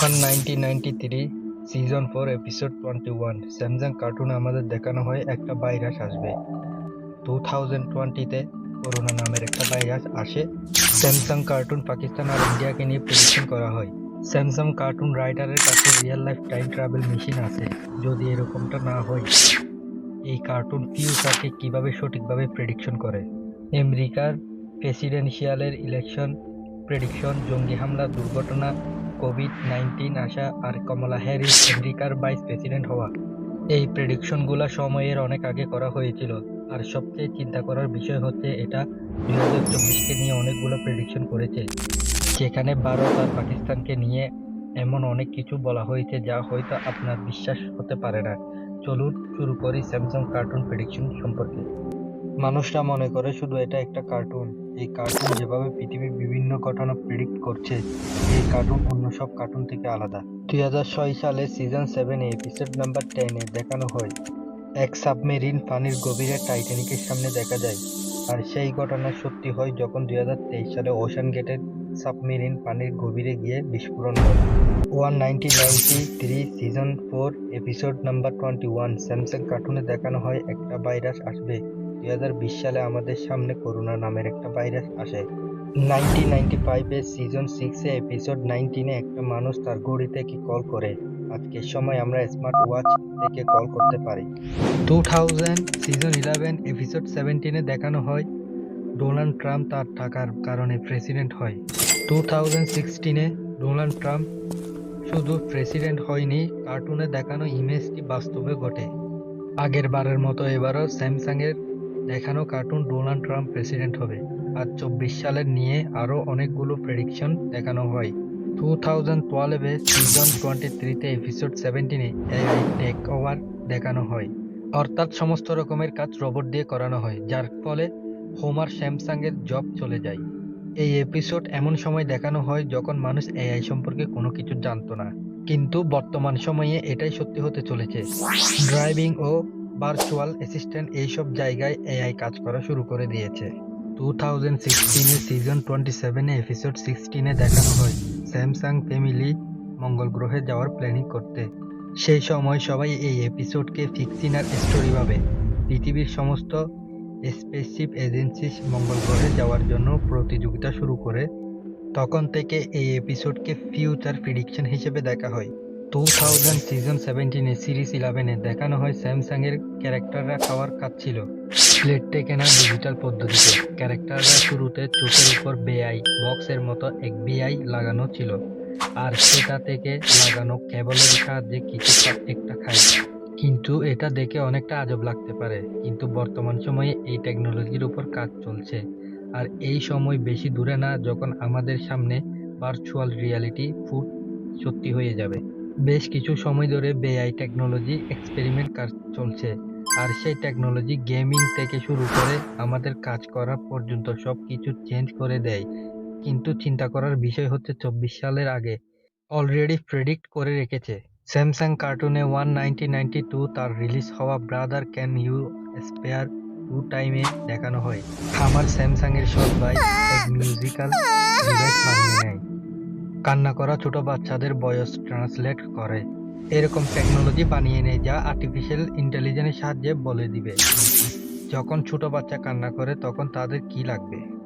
One nineteen ninety three season four episode twenty one Simpsons কার্টুনে আমাদের দেখানো হয়, একটা ভাইরাস আসবে। টু থাউজেন্ড টোয়েন্টিতে করোনা নামের একটা ভাইরাস আসে। স্যামসাং কার্টুন পাকিস্তান আর ইন্ডিয়াকে নিয়ে প্রেডিকশন করা হয়। স্যামসাং কার্টুন রাইটারের কাছে real life time travel machine আছে। যদি এরকমটা না হয়, এই কার্টুন ফিউচারকে কীভাবে সঠিকভাবে প্রেডিকশন করে? আমেরিকার প্রেসিডেন্সিয়ালের ইলেকশন প্রেডিকশন জঙ্গি হামলা, দুর্ঘটনা কোভিড নাইন্টিন আসা আর কমলা হ্যারিস আমেরিকার ভাইস প্রেসিডেন্ট হওয়া। এই প্রেডিকশনগুলো সময়ের অনেক আগে করা হয়েছিল। আর সবচেয়ে চিন্তা করার বিষয় হচ্ছে এটা দুই হাজার চব্বিশকে নিয়ে অনেকগুলো প্রেডিকশন করেছে। যেখানে ভারত আর পাকিস্তানকে নিয়ে এমন অনেক কিছু বলা হয়েছে যা হয়তো আপনার বিশ্বাস হতে পারে না। চলুন শুরু করি স্যামসাং কার্টুন প্রেডিকশন সম্পর্কে। মানুষরা মনে করে শুধু এটা একটা কার্টুন এই কার্টুন যেভাবে পৃথিবীর বিভিন্ন ঘটনা প্রেডিক্ট করছে, এই কার্টুন অন্য সব কার্টুন থেকে আলাদা। দুই হাজার ছয় সালে সিজন সেভেন এপিসোড নাম্বার টেনে দেখানো হয়। এক সাবমেরিন পানির গভীরে টাইটানিকের সামনে দেখা যায়। আর সেই ঘটনা সত্যি হয় যখন দুই হাজার তেইশ সালে ওশান গেটের সাবমেরিন পানির গভীরে গিয়ে বিস্ফোরণ হয়। One ninety ninety three season four episode number twenty one Simpsons কার্টুনে দেখানো হয়, একটা ভাইরাস আসবে। দুই হাজার বিশ সালে আমাদের সামনে করোনা নামের একটা ভাইরাস আসে। নাইনটিন নাইনটি ফাইভের সিজন সিক্সে এপিসোড নাইনটিনে একটা মানুষ তার ঘড়ি থেকে কল করে? আজকের সময় আমরা স্মার্ট ওয়াচ থেকে কল করতে পারি। Two thousand season eleven episode সেভেন্টিনে দেখানো হয়। ডোনাল্ড ট্রাম্প তার টাকার কারণে প্রেসিডেন্ট হয়। টু থাউজেন্ড সিক্সটিনে ডোনাল্ড ট্রাম্প শুধু প্রেসিডেন্ট হয়নি কার্টুনে দেখানো ইমেজটি বাস্তবে ঘটে। আগের বারের মতো এবারও স্যামসাংয়ের দেখানো কার্টুন ডোনাল্ড ট্রাম্প প্রেসিডেন্ট হবে। আর চব্বিশ সালের নিয়ে আরও অনেকগুলো প্রেডিকশন দেখানো হয়। টু থাউজেন্ড টুয়েলভে সিজন টোয়েন্টি থ্রিতে এপিসোড সেভেন্টিনে এআই টেক ওভার দেখানো হয়। অর্থাৎ সমস্ত রকমের কাজ রোবট দিয়ে করানো হয়, যার ফলে হোমার স্যামসাংয়ের জব চলে যায়। এই এপিসোড এমন সময় দেখানো হয় যখন মানুষ এআই সম্পর্কে কোনো কিছু জানতো না। কিন্তু বর্তমান সময়ে এটাই সত্যি হতে চলেছে। ড্রাইভিং ও ভার্চুয়াল অ্যাসিস্ট্যান্ট এইসব জায়গায় এআই কাজ করা শুরু করে দিয়েছে। টু থাউজেন্ড সিক্সটিনে সিজন টোয়েন্টি সেভেনে এপিসোড সিক্সটিনে দেখানো হয়। স্যামসাং ফ্যামিলি মঙ্গল গ্রহে যাওয়ার প্ল্যানিং করতে। সেই সময় সবাই এই এপিসোডকে ফিকশিনার স্টোরি ভাবে। পৃথিবীর সমস্ত স্পেসশিপ এজেন্সি মঙ্গল গ্রহে যাওয়ার জন্য প্রতিযোগিতা শুরু করে। তখন থেকে এই এপিসোডকে ফিউচার প্রিডিকশন হিসেবে দেখা হয়। টু থাউজেন্ড সিজন সেভেন্টিনে সিরিজ ইলেভেনে দেখানো হয় স্যামসাংয়ের ক্যারেক্টাররা খাওয়ার ছিল। প্লেটে কেনা ডিজিটাল পদ্ধতিতে। ক্যারেক্টাররা শুরুতে চোখের উপর বেআই বক্সের মতো এক বেআই লাগানো ছিল। আর সেটা থেকে লাগানো কেবলের সাহায্যে কিছু একটা খায়। কিন্তু এটা দেখে অনেকটা আজব লাগতে পারে। কিন্তু বর্তমান সময়ে এই টেকনোলজির উপর কাজ চলছে। আর এই সময় বেশি দূরে না, যখন আমাদের সামনে ভার্চুয়াল রিয়ালিটি ফুড সত্যি হয়ে যাবে। বেশ কিছু সময় ধরে বেআই টেকনোলজি এক্সপেরিমেন্ট কাজ চলছে। আর সেই টেকনোলজি গেমিং থেকে শুরু করে আমাদের কাজ করা পর্যন্ত সব কিছু চেঞ্জ করে দেয়। কিন্তু চিন্তা করার বিষয় হচ্ছে চব্বিশ সালের আগে অলরেডি প্রেডিক্ট করে রেখেছে। স্যামসাং কার্টুনে ওয়ান টু তার রিলিজ হওয়া brother can you spare two টাইমে দেখানো হয়। আমার স্যামসাংয়ের সব ভাই মিউজিক্যাল নেয়। কান্না করা ছোট বাচ্চাদের বয়স ট্রান্সলেট করে। এরকম টেকনোলজি বানিয়ে নেয় যা আর্টিফিশিয়াল ইন্টেলিজেন্সের সাহায্যে বলে দিবে। যখন ছোট বাচ্চা কান্না করে, তখন তাদের কি লাগবে?